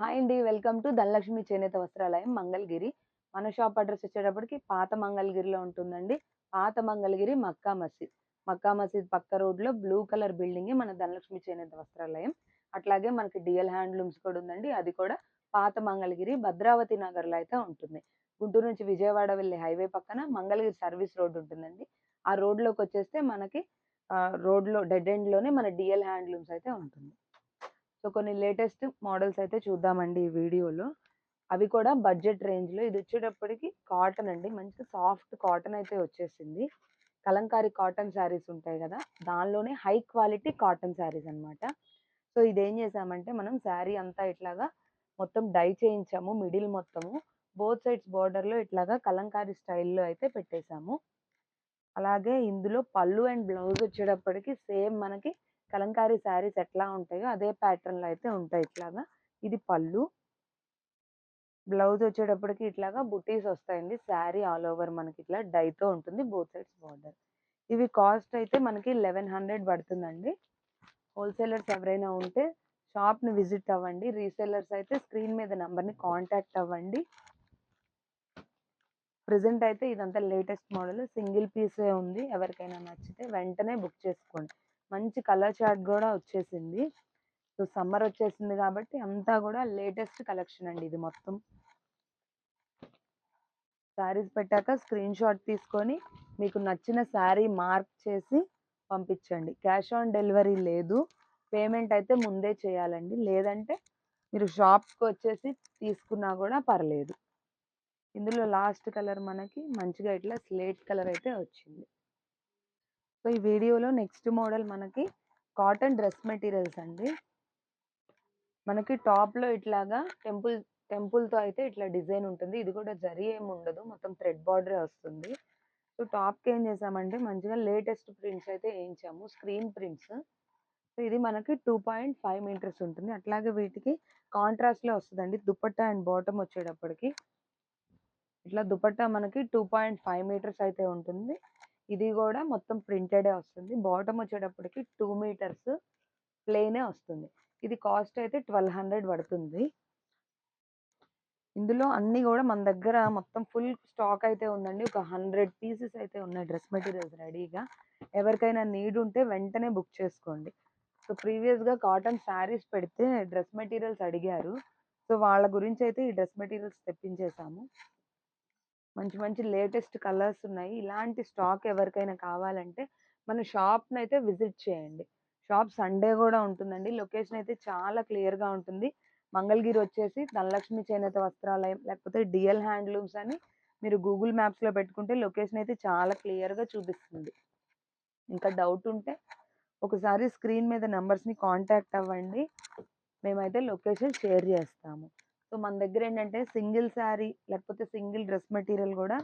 Hi అండి. Welcome to Dhanalakshmi చేనేత వస్త్రాలయం మంగళగిరి. మన షాప్ అడ్రస్ వచ్చేటప్పటికి పాత మంగళగిరిలో ఉంటుందండి. పాత మంగళగిరి మక్కా మసీద్. మక్కా మసీద్ పక్క రోడ్లో బ్లూ కలర్ బిల్డింగ్ మన ధనలక్ష్మి చేనేత వస్త్రాలయం. అట్లాగే మనకి డిఎల్ హ్యాండ్లూమ్స్ కూడా ఉందండి. అది కూడా పాత మంగళగిరి భద్రావతి నగర్లో అయితే ఉంటుంది. గుంటూరు నుంచి విజయవాడ వెళ్ళే హైవే పక్కన మంగళగిరి సర్వీస్ రోడ్ ఉంటుందండి. ఆ రోడ్లోకి వచ్చేస్తే మనకి రోడ్లో డెడ్ ఎండ్లోనే మన డిఎల్ హ్యాండ్లూమ్స్ అయితే ఉంటుంది. సో కొన్ని లేటెస్ట్ మోడల్స్ అయితే చూద్దామండి ఈ వీడియోలో. అవి కూడా బడ్జెట్ రేంజ్లో. ఇది వచ్చేటప్పటికి కాటన్ అండి. మంచి సాఫ్ట్ కాటన్ అయితే వచ్చేసింది. కలంకారీ కాటన్ శారీస్ ఉంటాయి కదా దానిలోనే హై క్వాలిటీ కాటన్ శారీస్ అనమాట సో ఇదేం చేసామంటే మనం శారీ అంతా ఇట్లాగా మొత్తం డై చేయించాము మిడిల్ మొత్తము. బోత్ సైడ్స్ బార్డర్లో ఇట్లాగా కలంకారీ స్టైల్లో అయితే పెట్టేశాము. అలాగే ఇందులో పళ్ళు అండ్ బ్లౌజ్ వచ్చేటప్పటికి సేమ్ మనకి కలంకారీ శారీస్ ఎట్లా ఉంటాయో అదే ప్యాటర్న్లో అయితే ఉంటాయి ఇట్లాగా. ఇది పళ్ళు. బ్లౌజ్ వచ్చేటప్పటికి ఇట్లాగా బుటీస్ వస్తాయండి. శారీ ఆల్ ఓవర్ మనకి ఇట్లా డైతో ఉంటుంది బోత్ సైడ్స్ బార్డర్. ఇవి కాస్ట్ అయితే మనకి లెవెన్ హండ్రెడ్ పడుతుందండి. హోల్సేలర్స్ ఎవరైనా ఉంటే షాప్ని విజిట్ అవ్వండి. రీసేలర్స్ అయితే స్క్రీన్ మీద నెంబర్ని కాంటాక్ట్ అవ్వండి. ప్రజెంట్ అయితే ఇదంతా లేటెస్ట్ మోడల్. సింగిల్ పీసే ఉంది. ఎవరికైనా నచ్చితే వెంటనే బుక్ చేసుకోండి. మంచి కలర్ చార్ట్ కూడా వచ్చేసింది. సో సమ్మర్ వచ్చేసింది కాబట్టి అంతా కూడా లేటెస్ట్ కలెక్షన్ అండి ఇది మొత్తం. శారీస్ పెట్టాక స్క్రీన్ షాట్ తీసుకొని మీకు నచ్చిన శారీ మార్క్ చేసి పంపించండి. క్యాష్ ఆన్ డెలివరీ లేదు. పేమెంట్ అయితే ముందే చేయాలండి. లేదంటే మీరు షాప్కి వచ్చేసి తీసుకున్నా కూడా పర్లేదు. ఇందులో లాస్ట్ కలర్ మనకి మంచిగా ఇట్లా స్లేట్ కలర్ అయితే వచ్చింది. సో ఈ వీడియోలో నెక్స్ట్ మోడల్ మనకి కాటన్ డ్రెస్ మెటీరియల్స్ అండి. మనకి టాప్లో ఇట్లాగా టెంపుల్ టెంపుల్తో అయితే ఇట్లా డిజైన్ ఉంటుంది. ఇది కూడా జరీ ఏమి ఉండదు. మొత్తం థ్రెడ్ బార్డరే వస్తుంది. సో టాప్కి ఏం చేసామంటే మంచిగా లేటెస్ట్ ప్రింట్స్ అయితే వేయించాము. Screen prints. సో ఇది మనకి టూ పాయింట్ ఫైవ్ మీటర్స్ ఉంటుంది. అట్లాగే వీటికి కాంట్రాస్ట్లో వస్తుందండి. దుపట్టా అండ్ బాటమ్ వచ్చేటప్పటికి. ఇట్లా దుపట్టా మనకి టూ పాయింట్ ఫైవ్ మీటర్స్ అయితే ఉంటుంది. ఇది కూడా మొత్తం ప్రింటెడే వస్తుంది. బాటమ్ వచ్చేటప్పటికి టూ మీటర్స్ ప్లేనే వస్తుంది. ఇది కాస్ట్ అయితే ట్వెల్వ్ హండ్రెడ్ పడుతుంది. ఇందులో అన్ని కూడా మన దగ్గర మొత్తం ఫుల్ స్టాక్ అయితే ఉందండి. ఒక హండ్రెడ్ పీసెస్ అయితే ఉన్నాయి డ్రెస్ మెటీరియల్స్ రెడీగా. ఎవరికైనా నీడ్ ఉంటే వెంటనే బుక్ చేసుకోండి. సో ప్రీవియస్గా కాటన్ శారీస్ పెడితే డ్రెస్ మెటీరియల్స్ అడిగారు. సో వాళ్ళ గురించి అయితే ఈ డ్రెస్ మెటీరియల్స్ తెప్పించేసాము మంచి మంచి లేటెస్ట్ కలర్స్ ఉన్నాయి. ఇలాంటి స్టాక్ ఎవరికైనా కావాలంటే మన షాప్ని అయితే విజిట్ చేయండి. షాప్ సండే కూడా ఉంటుందండి. లొకేషన్ అయితే చాలా క్లియర్గా ఉంటుంది. మంగళగిరి వచ్చేసి ధనలక్ష్మి చేనేత వస్త్రాలయం లేకపోతే డిఎల్ హ్యాండ్లూమ్స్ అని మీరు గూగుల్ మ్యాప్స్లో పెట్టుకుంటే లొకేషన్ అయితే చాలా క్లియర్గా చూపిస్తుంది. ఇంకా డౌట్ ఉంటే ఒకసారి స్క్రీన్ మీద నెంబర్స్ని కాంటాక్ట్ అవ్వండి. మేమైతే లొకేషన్ షేర్ చేస్తాము. సో మన దగ్గర ఏంటంటే సింగిల్ శారీ లేకపోతే సింగిల్ డ్రెస్ మెటీరియల్ కూడా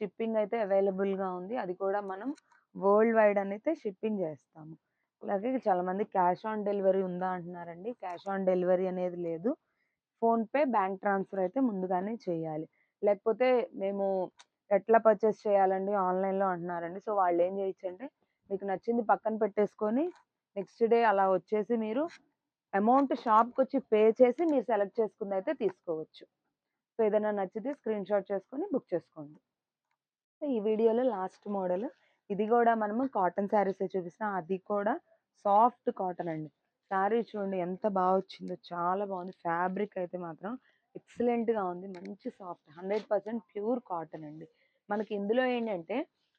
షిప్పింగ్ అయితే అవైలబుల్గా ఉంది. అది కూడా మనం వరల్డ్ వైడ్ అయితే షిప్పింగ్ చేస్తాము. అలాగే చాలామంది క్యాష్ ఆన్ డెలివరీ ఉందా అంటున్నారండి. క్యాష్ ఆన్ డెలివరీ అనేది లేదు. ఫోన్పే బ్యాంక్ ట్రాన్స్ఫర్ అయితే ముందుగానే చేయాలి. లేకపోతే మేము ఎట్లా పర్చేస్ చేయాలండి ఆన్లైన్లో అంటున్నారండి. సో వాళ్ళు ఏం చేయొచ్చు అంటే మీకు నచ్చింది పక్కన పెట్టేసుకొని నెక్స్ట్ డే అలా వచ్చేసి మీరు అమౌంట్ షాప్కి వచ్చి పే చేసి మీరు సెలెక్ట్ చేసుకుంది అయితే తీసుకోవచ్చు. సో ఏదైనా నచ్చితే స్క్రీన్ షాట్ చేసుకొని బుక్ చేసుకోండి. సో ఈ వీడియోలో లాస్ట్ మోడల్. ఇది కూడా మనము కాటన్ శారీస్ చూపిస్తాం అది కూడా సాఫ్ట్ కాటన్ అండి. శారీ చూడండి ఎంత బాగా వచ్చిందో. చాలా బాగుంది. ఫ్యాబ్రిక్ అయితే మాత్రం ఎక్సలెంట్గా ఉంది. మంచి soft. Hundred percent pure cotton అండి. మనకి ఇందులో ఏంటంటే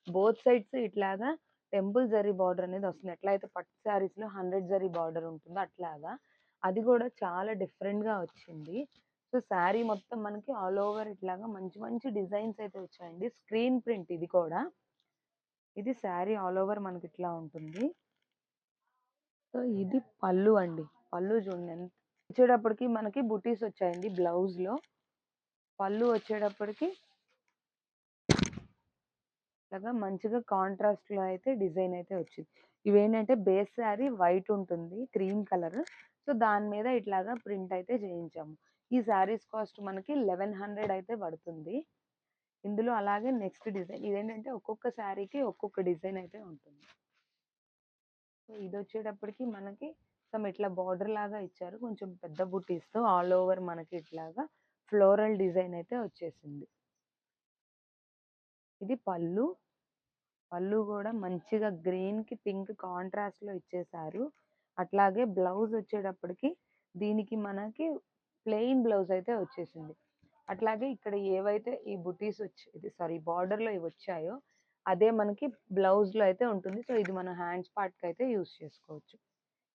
బోత్ సైడ్స్ ఇట్లాగా టెంపుల్ జరీ బార్డర్ అనేది వస్తుంది. ఎట్లయితే పట్టు శారీస్లో హండ్రెడ్ జరీ బార్డర్ ఉంటుందో అట్లాగా అది కూడా చాలా డిఫరెంట్గా వచ్చింది. సో శారీ మొత్తం మనకి ఆల్ ఓవర్ ఇట్లాగా మంచి మంచి డిజైన్స్ అయితే వచ్చాయండి. స్క్రీన్ ప్రింట్ ఇది కూడా. ఇది శారీ ఆల్ ఓవర్ మనకి ఇట్లా ఉంటుంది. సో ఇది పళ్ళు అండి. పళ్ళు చూడండి ఎంత వచ్చేటప్పటికి మనకి బుటీస్ వచ్చాయండి బ్లౌజ్లో. పళ్ళు వచ్చేటప్పటికి లాగా మంచిగా కాంట్రాస్ట్లో అయితే డిజైన్ అయితే వచ్చింది. ఇవేంటంటే బేస్ శారీ వైట్ ఉంటుంది క్రీమ్ కలర్. సో దాని మీద ఇట్లాగా ప్రింట్ అయితే చేయించాము. ఈ శారీస్ కాస్ట్ మనకి లెవెన్ హండ్రెడ్ అయితే పడుతుంది. ఇందులో అలాగే నెక్స్ట్ డిజైన్ ఇదేంటంటే ఒక్కొక్క శారీకి ఒక్కొక్క డిజైన్ అయితే ఉంటుంది. సో ఇది వచ్చేటప్పటికి మనకి సమ్ ఇట్లా బార్డర్ లాగా ఇచ్చారు. కొంచెం పెద్ద బుటీస్తో ఆల్ ఓవర్ మనకి ఇట్లాగా ఫ్లోరల్ డిజైన్ అయితే వచ్చేసింది. ఇది పళ్ళు. పళ్ళు కూడా మంచిగా గ్రీన్కి పింక్ కాంట్రాస్ట్లో ఇచ్చేసారు. అట్లాగే బ్లౌజ్ వచ్చేటప్పటికి దీనికి మనకి ప్లెయిన్ బ్లౌజ్ అయితే వచ్చేసింది. అట్లాగే ఇక్కడ ఏవైతే ఈ బుటీస్ వచ్చి ఇది సారీ బార్డర్లో ఇవి వచ్చాయో అదే మనకి బ్లౌజ్లో అయితే ఉంటుంది. సో ఇది మన హ్యాండ్స్ పార్ట్కి అయితే యూస్ చేసుకోవచ్చు.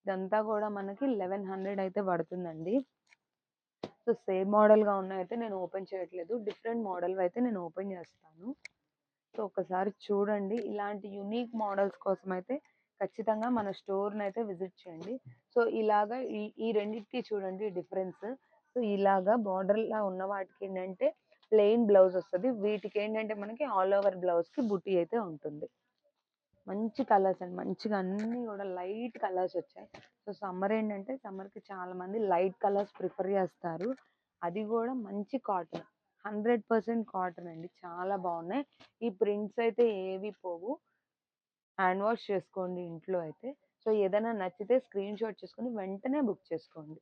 ఇదంతా కూడా మనకి లెవెన్ హండ్రెడ్ అయితే పడుతుందండి. సో సేమ్ మోడల్గా అయితే నేను ఓపెన్ చేయట్లేదు. డిఫరెంట్ మోడల్ అయితే నేను ఓపెన్ చేస్తాను. సో ఒకసారి చూడండి. ఇలాంటి యునిక్ మోడల్స్ కోసం అయితే ఖచ్చితంగా మన స్టోర్ని అయితే విజిట్ చేయండి. సో ఇలాగా ఈ ఈ రెండింటికి చూడండి డిఫరెన్స్. సో ఇలాగా బార్డర్లా ఉన్న వాటికి ఏంటంటే ప్లెయిన్ బ్లౌజ్ వస్తుంది. వీటికి ఏంటంటే మనకి ఆల్ ఓవర్ బ్లౌజ్కి బుటీ బుట్టి అయితే ఉంటుంది. మంచి కలర్స్ అండి. మంచిగా అన్నీ కూడా లైట్ కలర్స్ వచ్చాయి. సో సమ్మర్ ఏంటంటే సమ్మర్కి చాలామంది లైట్ కలర్స్ ప్రిఫర్ చేస్తారు. అది కూడా మంచి కాటన్. హండ్రెడ్ పర్సెంట్ కాటన్ అండి. చాలా బాగున్నాయి. ఈ ప్రింట్స్ అయితే ఏవి పోవు. హ్యాండ్ వాష్ చేసుకోండి ఇంట్లో అయితే. సో ఏదైనా నచ్చితే స్క్రీన్ షాట్ చేసుకొని వెంటనే బుక్ చేసుకోండి.